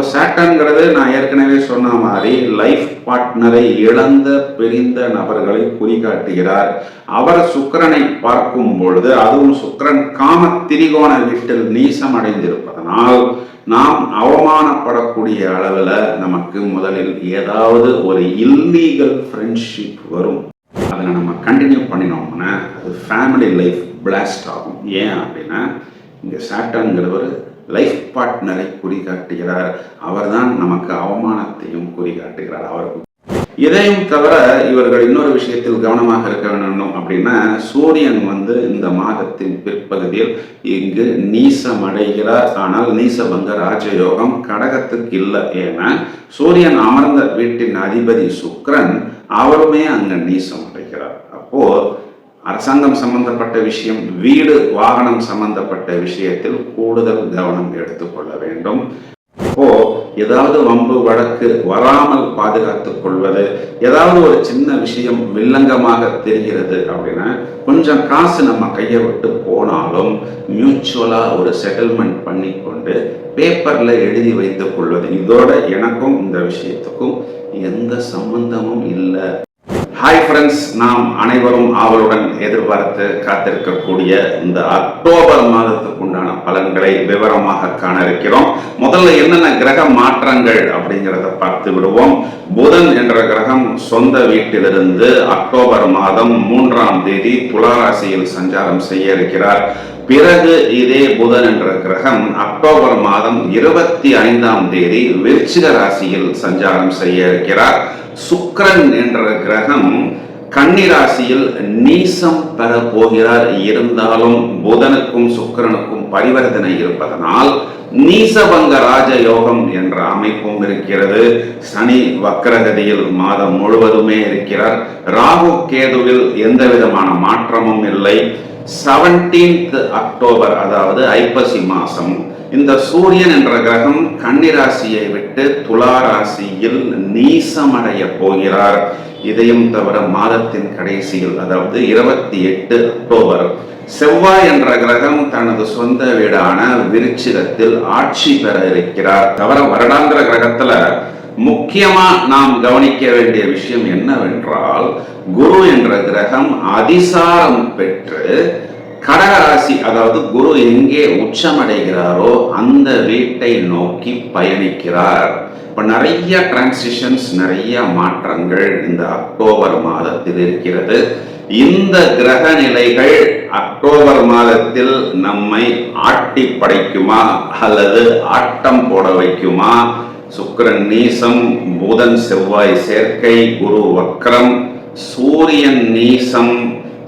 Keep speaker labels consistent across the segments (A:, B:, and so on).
A: இப்போ சேட்டன்கிறது நான் ஏற்கனவே சொன்ன மாதிரி லைஃப் பார்ட்னரை இழந்த பிரிந்த நபர்களை குறிகாட்டுகிறார். அவர் சுக்கரனை பார்க்கும் பொழுது அதுவும் சுக்கரன் காம திரிகோண வீட்டில் நீசம் அடைந்திருப்பதனால் நாம் அவமானப்படக்கூடிய அளவில் நமக்கு முதலில் ஏதாவது ஒரு இல்லீகல் ஃப்ரெண்ட்ஷிப் வரும். அதில் நம்ம கண்டினியூ பண்ணினோம்னா அது ஃபேமிலி லைஃப் பிளாஸ்ட் ஆகும். ஏன் அப்படின்னா இங்கே சாட்டன்கிறவர் லைஃப் பார்ட்னரை குறிகாட்டுகிறார். அவர்தான் நமக்கு அவமானத்தையும் குறிகாட்டுகிறார். அவருக்கு இதையும் தவிர இவர்கள் இன்னொரு விஷயத்தில் கவனமாக இருக்க வேண்டும் அப்படின்னா சூரியன் வந்து இந்த மாதத்தின் பிற்பகுதியில் இங்கு நீசமடைகிறார். ஆனால் நீசபங்க ராஜயோகம் கடகத்துக்கு இல்லை. ஏன்னா சூரியன் அமர்ந்த வீட்டின் அதிபதி சுக்ரன் அவருமே அங்க நீசம் அடைகிறார் அப்போ அரசாங்கம் சம்பந்தப்பட்ட விஷயம் வீடு வாகனம் சம்பந்தப்பட்ட விஷயத்தில் கூடுதல் கவனம் எடுத்துக்கொள்ள வேண்டும். இப்போ ஏதாவது வம்பு வழக்கு வராமல் பாதுகாத்துக் கொள்வது ஏதாவது ஒரு சின்ன விஷயம் வில்லங்கமாக தெரிகிறது அப்படின்னா கொஞ்சம் காசு நம்ம கையை விட்டு போனாலும் மியூச்சுவலா ஒரு செட்டில்மெண்ட் பண்ணி கொண்டு பேப்பர்ல எழுதி வைத்துக் கொள்வது. இதோட எனக்கும் இந்த விஷயத்துக்கும் எந்த சம்பந்தமும் இல்லை. ஹாய் ஃப்ரெண்ட்ஸ் நாம் அனைவரும் ஆவலுடன் எதிர்பார்த்து காத்திருக்கக்கூடிய இந்த அக்டோபர் மாதத்துக்கு உண்டான பலன்களை விவரமாக காண இருக்கிறோம் முதல்ல என்னென்ன கிரக மாற்றங்கள் அப்படிங்கிறத பார்த்து விடுவோம். புதன் என்ற கிரகம் சொந்த வீட்டிலிருந்து அக்டோபர் மாதம் மூன்றாம் தேதி துளாராசியில் சஞ்சாரம் செய்ய இருக்கிறார். பிறகு இதே புதன் என்ற கிரகம் அக்டோபர் மாதம் இருபத்தி ஐந்தாம் தேதி விருச்சிக ராசியில் சஞ்சாரம் செய்ய இருக்கிறார். சுக்ரன் என்ற கிரகம் கன்னிராசியில் நீசம் பெற போகிறார். இருந்தாலும் புதனுக்கும் சுக்கிரனுக்கும் பரிவர்த்தனை இருப்பதனால் நீசபங்க ராஜயோகம் என்ற அமைப்பும் இருக்கிறது. சனி வக்கரகதியில் மாதம் முழுவதுமே இருக்கிறார். ராகு கேதுவில் எந்த விதமான மாற்றமும் இல்லை. செவன்டீன்த் அக்டோபர் அதாவது ஐப்பசி மாசம். இந்த சூரியன் என்ற கிரகம் கன்னிராசியை விட்டு துலா ராசியில் நீசமடைய போகிறார். இதையும் தவிர மாதத்தின் கடைசியில் அதாவது இருபத்தி எட்டு அக்டோபர் செவ்வாய் என்ற கிரகம் தனது சொந்த வீடான விருச்சிகத்தில் ஆட்சி பெற இருக்கிறார். தவிர வருடாந்திர கிரகத்துல முக்கியமா நாம் கவனிக்க வேண்டிய விஷயம் என்னவென்றால் குரு என்ற கிரகம் அதிசாரம் பெற்று கடகராசி அதாவது குரு எங்கே உச்சமடைகிறாரோ அந்த வீட்டை நோக்கி பயணிக்கிறார். இப்ப நிறைய டிரான்சிஷன்ஸ் நிறைய மாற்றங்கள் இந்த அக்டோபர் மாதத்தில் இருக்கிறது. இந்த கிரக நிலைகள் அக்டோபர் மாதத்தில் நம்மை ஆட்டி படைக்குமா அல்லது ஆட்டம் போட வைக்குமா? சுக்கரன் நீசம் புதன் செவ்வாய் சேர்க்கை குரு வக்ரம் சூரியன் நீசம்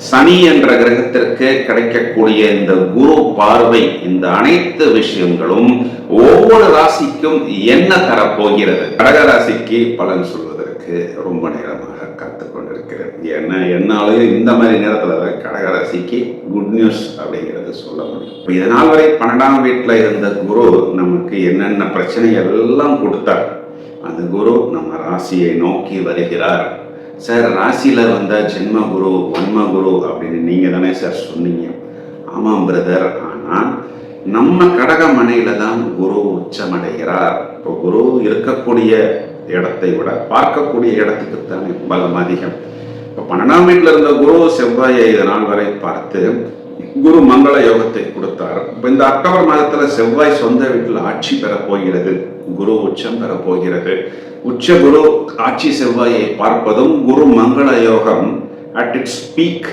A: சனி என்ற கிரகத்திற்கு கிடைக்கக்கூடிய இந்த குரு பார்வை இந்த அனைத்து விஷயங்களும் ஒவ்வொரு ராசிக்கும் என்ன தரப்போகிறது? கடக ராசிக்கு பலன் சொல்வதற்கு ரொம்ப நேரமாக காத்து என்ன என்னாலையும் இந்த மாதிரி நேரத்தில் கடகராசிக்கு கடக ராசிக்கு குட் நியூஸ் அப்படிங்கிறது சொல்ல முடியும். இப்போ இதனால் வரை பன்னெண்டாம் வீட்டில் இருந்த குரு நமக்கு என்னென்ன பிரச்சனைகள் எல்லாம் கொடுத்தார் அந்த குரு நம்ம ராசியை நோக்கி வருகிறார். சார் ராசியில் வந்த ஜென்ம குரு வன்ம குரு அப்படின்னு நீங்கள் தானே சார் சொன்னீங்க. ஆமாம் பிரதர் ஆனால் நம்ம கடக மனையில தான் குரு உச்சமடைகிறார். இப்போ குரு இருக்கக்கூடிய இடத்தை விட பார்க்கக்கூடிய இடத்துக்கு தானே பலம் அதிகம். இப்போ பன்னெண்டாம் வீட்டில் இருந்த குரு செவ்வாயை இதனால் வரை பார்த்து குரு மங்கள யோகத்தை கொடுத்தார். இப்போ இந்த அக்டோபர் மாதத்துல செவ்வாய் சொந்த வீட்டில் ஆட்சி பெற போகிறது குரு உச்சம் பெற போகிறது. உச்ச குரு ஆட்சி செவ்வாயை பார்ப்பதும் குரு மங்கள யோகம் அட் இட்ஸ் பீக்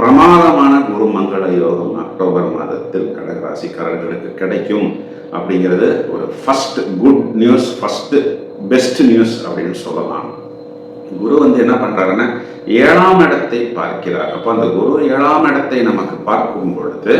A: பிரமாதமான குரு மங்கள யோகம் அக்டோபர் மாதத்தில் கடகராசிக்காரர்களுக்கு கிடைக்கும் அப்படிங்கிறது ஒரு first good news first best news அப்படின்னு சொல்லலாம். குரு வந்து என்ன பண்றாருன்னா ஏழாம் இடத்தை பார்க்கிறார். அப்போ அந்த குரு ஏழாம் இடத்தை நமக்கு பார்க்கும் பொழுது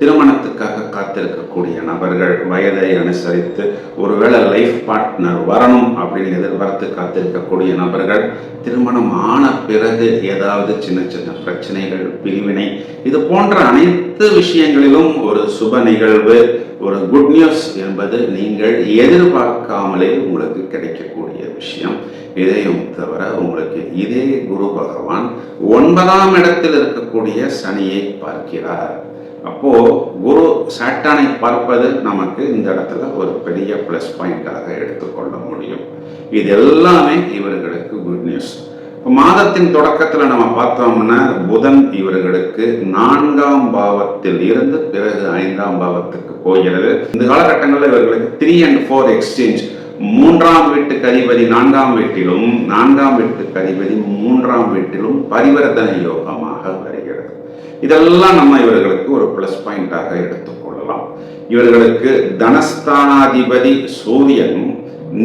A: திருமணத்துக்காக காத்திருக்கக்கூடிய நபர்கள் வயதை அனுசரித்து ஒருவேளை லைஃப் பார்ட்னர் வரணும் அப்படின்னு எதிர்பார்த்து காத்திருக்கக்கூடிய நபர்கள் திருமணம் ஆன பிறகு ஏதாவது சின்ன சின்ன பிரச்சனைகள் பிரிவினை இது போன்ற அனைத்து விஷயங்களிலும் ஒரு சுப நிகழ்வு ஒரு குட் நியூஸ் என்பது நீங்கள் எதிர்பார்க்காமலே உங்களுக்கு கிடைக்கக்கூடிய விஷயம். இதையும் தவிர உங்களுக்கு இதே குரு பகவான் ஒன்பதாம் இடத்தில் இருக்கக்கூடிய சனியை பார்க்கிறார். அப்போ குரு சாட்டானை பார்ப்பது நமக்கு இந்த இடத்துல ஒரு பெரிய ப்ளஸ் பாயிண்டாக எடுத்துக்கொள்ள முடியும். இது எல்லாமே இவர்களுக்கு குட் நியூஸ் இப்போ மாதத்தின் தொடக்கத்தில் நம்ம பார்த்தோம்னா புதன் இவர்களுக்கு நான்காம் பாவத்தில் இருந்து பிறகு ஐந்தாம் பாவத்துக்கு போகிறது. இந்த காலகட்டங்களில் இவர்களுக்கு த்ரீ அண்ட் ஃபோர் எக்ஸ்சேஞ்ச் மூன்றாம் வீட்டு கதிபதி நான்காம் வீட்டிலும் நான்காம் வீட்டு கதிபதி மூன்றாம் வீட்டிலும் பரிவர்த்தனை யோகமாக வருகிறது. இதெல்லாம் நம்ம இவர்கள் பிளஸ் பாயிண்டாக எடுத்துக்கொள்ளலாம் இவர்களுக்கு தனஸ்தானாதிபதி சூரியன்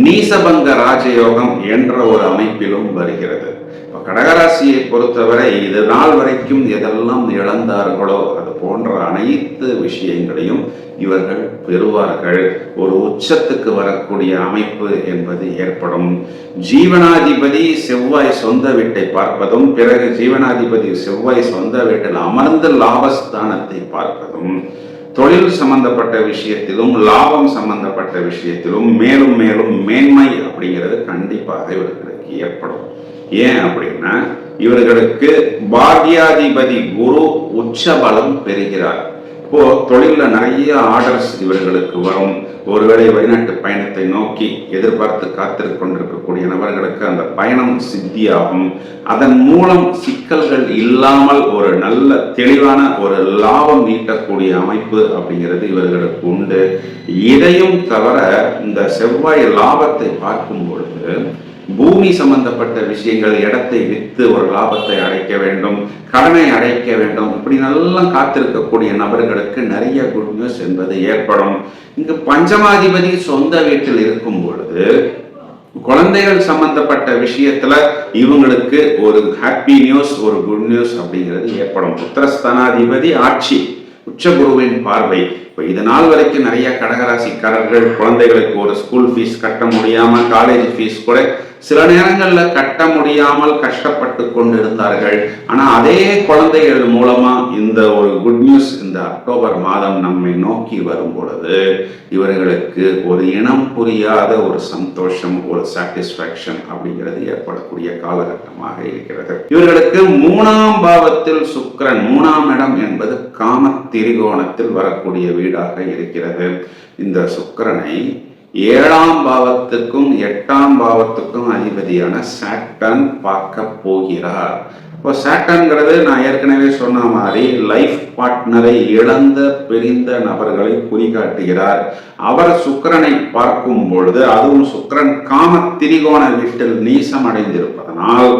A: நீசபங்க ராஜயோகம் என்ற ஒரு அமைப்பிலும் வருகிறது. இப்ப கடகராசியை பொறுத்தவரை இது நாள் வரைக்கும் எதெல்லாம் இழந்தார்களோ போன்ற அனைத்து விஷயங்களையும் இவர்கள் பெறுவார்கள். ஒரு உச்சத்துக்கு வரக்கூடிய அமைப்பு என்பது ஏற்படும். ஜீவனாதிபதி செவ்வாய் சொந்த வீட்டை பார்ப்பதும் பிறகு ஜீவனாதிபதி செவ்வாய் சொந்த வீட்டில் அமர்ந்த லாபஸ்தானத்தை பார்ப்பதும் தொழில் சம்பந்தப்பட்ட விஷயத்திலும் லாபம் சம்பந்தப்பட்ட விஷயத்திலும் மேலும் மேலும் மேன்மை அப்படிங்கிறது கண்டிப்பாக இவர்களுக்கு ஏற்படும். ஏன் அப்படின்னா இவர்களுக்கு பாக்யாதிபதி குரு உச்சபலம் பெறுகிறார். இப்போ தொழிலில் நிறைய ஆர்டர்ஸ் இவர்களுக்கு வரும். ஒருவேளை வெளிநாட்டு பயணத்தை நோக்கி எதிர்பார்த்து காத்திருக்க கொண்டிருக்கக்கூடிய நபர்களுக்கு அந்த பயணம் சித்தியாகும். அதன் மூலம் சிக்கல்கள் இல்லாமல் ஒரு நல்ல தெளிவான ஒரு லாபம் ஈட்டக்கூடிய அமைப்பு அப்படிங்கிறது இவர்களுக்கு உண்டு. இதையும் தவிர இந்த செவ்வாய் லாபத்தை பார்க்கும் பொழுது பூமி சம்பந்தப்பட்ட விஷயங்கள் இடத்தை விற்று ஒரு லாபத்தை அடைக்க வேண்டும் கடனை அடைக்க வேண்டும். இப்படி நல்லா காத்திருக்கக்கூடிய நபர்களுக்கு நிறைய குட் நியூஸ் என்பது ஏற்படும். இங்கு பஞ்சமாதிபதி சொந்த வீட்டில் இருக்கும் பொழுது குழந்தைகள் சம்பந்தப்பட்ட விஷயத்துல இவங்களுக்கு ஒரு ஹாப்பி நியூஸ் ஒரு குட் நியூஸ் அப்படிங்கிறது ஏற்படும். புத்திரஸ்தானாதிபதி ஆட்சி உச்ச குருவின் பார்வை. இப்போ இது நாள் வரைக்கும் நிறைய கடகராசிக்காரர்கள் குழந்தைகளுக்கு ஒரு ஸ்கூல் ஃபீஸ் கட்ட முடியாமல் காலேஜ் ஃபீஸ் கூட சில நேரங்களில் கட்ட முடியாமல் கஷ்டப்பட்டு கொண்டு இருந்தார்கள் ஆனால் அதே குழந்தைகள் மூலமாக இந்த ஒரு குட் நியூஸ் இந்த அக்டோபர் மாதம் நம்மை நோக்கி வரும் பொழுது இவர்களுக்கு ஒரு இனம் புரியாத ஒரு சந்தோஷம் ஒரு சாட்டிஸ்ஃபேக்ஷன் அப்படிங்கிறது ஏற்படக்கூடிய காலகட்டமாக இருக்கிறது. இவர்களுக்கு மூணாம் பாவத்தில் சுக்கிரன் மூணாம் இடம் என்பது காம திரிகோணத்தில் வரக்கூடிய வீடாக இருக்கிறது. இந்த சுக்கிரனை ஏழாம் பாவத்துக்கும் எட்டாம் பாவத்துக்கும் அதிபதியான சாட்டன் பார்க்க போகிறார். இப்போ சாட்டன்கிறது நான் ஏற்கனவே சொன்ன மாதிரி லைஃப் பார்ட்னரை இழந்த பிரிந்த நபர்களை குறிகாட்டுகிறார். அவர் சுக்கிரனை பார்க்கும் பொழுது அதுவும் சுக்கிரன் காம திரிகோண வீட்டில் நீசம் அதனால்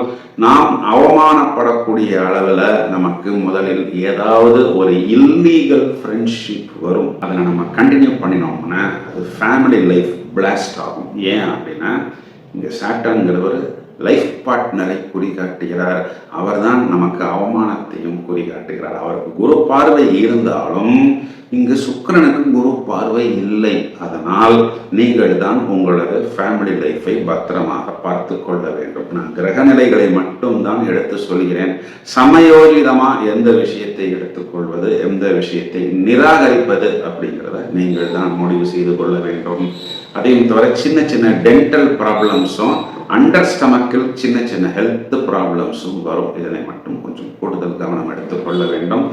A: நாம் அவமானப்படக்கூடிய அளவில் நமக்கு முதலில் ஏதாவது ஒரு இல்லீகல் ஃப்ரெண்ட்ஷிப் வரும். அதை நம்ம கண்டினியூ பண்ணினோம்னா அது ஃபேமிலி லைஃப் பிளாஸ்ட் ஆகும். ஏன் அப்படின்னா இங்கே சாட்டான்கிறவர் லைஃப் பார்ட்னரை குறிகாட்டுகிறார். அவர்தான் நமக்கு அவமானத்தையும் குறிகாட்டுகிறார். அவருக்கு குரு பார்வை இருந்தாலும் இங்கு சுக்கிரனுக்கு குரு பார்வை இல்லை. அதனால் நீங்கள் தான் உங்களது ஃபேமிலி லைஃபை பத்திரமாக பார்த்து கொள்ள வேண்டும். நான் கிரக நிலைகளை மட்டும் தான் எடுத்து சொல்கிறேன். சமயோஜிதமா எந்த விஷயத்தை எடுத்துக்கொள்வது எந்த விஷயத்தை நிராகரிப்பது அப்படிங்கிறத நீங்கள் தான் முடிவு செய்து கொள்ள வேண்டும். அதையும் தவிர சின்ன சின்ன டென்டல் ப்ராப்ளம்ஸும் அண்டர் ஸ்டமக்கில் சின்ன சின்ன ஹெல்த் ப்ராப்ளம்ஸும் வரும். இதனை மட்டும் கொஞ்சம் கூடுதல் கவனம் எடுத்துக்கொள்ள வேண்டும்.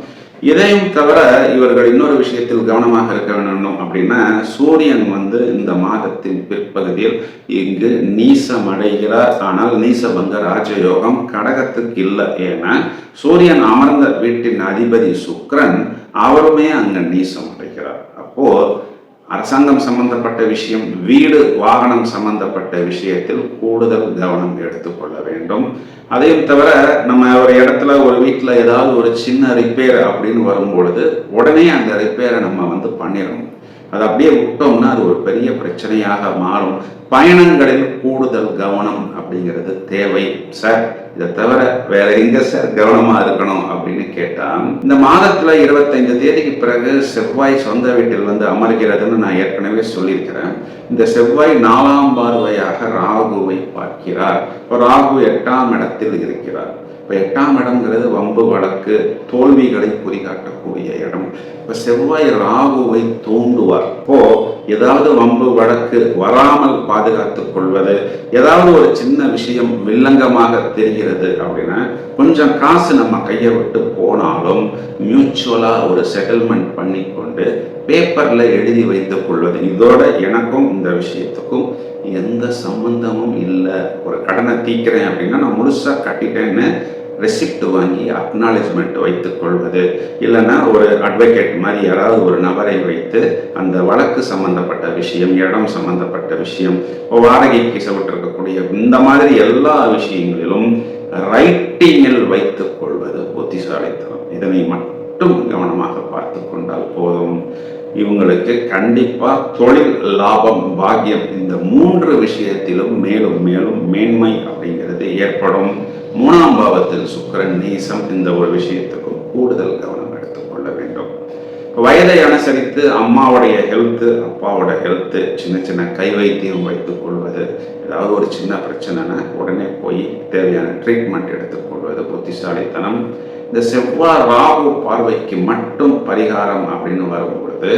A: இதையும் தவிர இவர்கள் இன்னொரு விஷயத்தில் கவனமாக இருக்க வேண்டும் அப்படின்னா சூரியன் வந்து இந்த மாதத்தின் பிற்பகுதியில் இங்கு நீசம் அடைகிறார். ஆனால் நீசபங்க ராஜயோகம் கடகத்துக்கு இல்லை. ஏன்னா சூரியன் அமர்ந்த வீட்டின் அதிபதி சுக்ரன் அவருமே அங்கே நீசம் அடைகிறார். அப்போ அரசாங்கம் சம்பந்தப்பட்ட விஷயம் வீடு வாகனம் சம்பந்தப்பட்ட விஷயத்தில் கூடுதல் கவனம் எடுத்துக்கொள்ள வேண்டும். அதையும் தவிர நம்ம ஒரு இடத்துல ஒரு வீட்டில் ஏதாவது ஒரு சின்ன ரிப்பேர் அப்படின்னு வரும்பொழுது உடனே அந்த ரிப்பேரை நம்ம வந்து பண்ணிடணும். அது அப்படியே விட்டோம்னா அது ஒரு பெரிய பிரச்சனையாக மாறும். பயணங்களில் கூடுதல் கவனம் அப்படிங்கிறது தேவை. சார் இதை தவிர வேற எங்க சார் கவனமா இருக்கணும் அப்படின்னு கேட்டால் இந்த மாதத்துல இருபத்தைந்து தேதிக்கு பிறகு செவ்வாய் சொந்த வீட்டில் வந்து அமர்கிறதுன்னு நான் ஏற்கனவே சொல்லியிருக்கிறேன். இந்த செவ்வாய் நாலாம் பார்வையாக ராகுவை பார்க்கிறார். ராகு எட்டாம் இடத்தில் இருக்கிறார். இப்போ எட்டாம் இடம்ங்கிறது வம்பு வழக்கு தோல்விகளை குறிகாட்டக்கூடிய இடம். இப்போ செவ்வாய் ராகுவை தூண்டுவார். இப்போ ஏதாவது வம்பு வழக்கு வராமல் பாதுகாத்துக் கொள்வது ஏதாவது ஒரு சின்ன விஷயம் வில்லங்கமாக தெரிகிறது அப்படின்னா கொஞ்சம் காசு நம்ம கையை விட்டு போனாலும் மியூச்சுவலாக ஒரு செட்டில்மெண்ட் பண்ணி கொண்டு பேப்பரில் எழுதி வைத்துக் கொள்வது. இதோட எனக்கும் இந்த விஷயத்துக்கும் எந்த சம்பந்தமும் இல்லை. ஒரு கடனை தீக்கிறேன் அப்படின்னா நான் முழுசாக கட்டிட்டேன்னு ரெசிப்ட் வாங்கி அக்னாலேஜ்மெண்ட் வைத்துக் கொள்வது. இல்லைன்னா ஒரு அட்வொகேட் மாதிரி யாராவது ஒரு நபரை வைத்து அந்த வழக்கு சம்பந்தப்பட்ட விஷயம் இடம் சம்பந்தப்பட்ட விஷயம் வாடகைக்கு செவிட்டிருக்கக்கூடிய இந்த மாதிரி எல்லா விஷயங்களிலும் ரைட்டிங்கில் வைத்துக் கொள்வது புத்திசாலித்தனம். இதனை மட்டும் கவனமாக பார்த்து கொண்டால் போதும். இவங்களுக்கு கண்டிப்பா தொழில் லாபம் பாக்கியம் இந்த மூன்று விஷயத்திலும் மேலும் மேலும் மேன்மை அப்படிங்கிறது ஏற்படும். மூணாம் பாவத்தில் சுக்கரன் நீசம் இந்த ஒரு விஷயத்துக்கும் கூடுதல் கவனம் எடுத்துக்கொள்ள வேண்டும். வயதை அனுசரித்து அம்மாவுடைய ஹெல்த்து அப்பாவோட ஹெல்த்து சின்ன சின்ன கை வைத்தியம் வைத்துக் கொள்வது ஏதாவது ஒரு சின்ன பிரச்சனைனா உடனே போய் தேவையான ட்ரீட்மெண்ட் எடுத்துக்கொள்வது புத்திசாலித்தனம். இந்த செவ்வாய் ராகு பார்வைக்கு மட்டும் பரிகாரம் அப்படின்னு வரும்பொழுது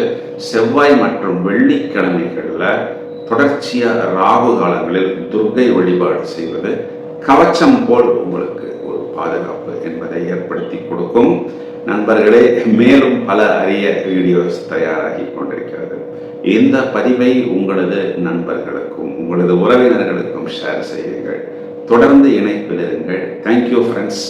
A: செவ்வாய் மற்றும் வெள்ளிக்கிழமைகளில் தொடர்ச்சியாக ராகு காலங்களில் துர்கை வழிபாடு செய்வது கவச்சம் போல் உங்களுக்கு ஒரு பாதுகாப்பு என்பதை ஏற்படுத்தி கொடுக்கும். நண்பர்களே மேலும் பல அரிய வீடியோஸ் தயாராகி கொண்டிருக்கிறது. இந்த பதிவை உங்களது நண்பர்களுக்கும் உங்களது உறவினர்களுக்கும் ஷேர் செய்யுங்கள். தொடர்ந்து இணைப்பில் இருங்கள். Thank you friends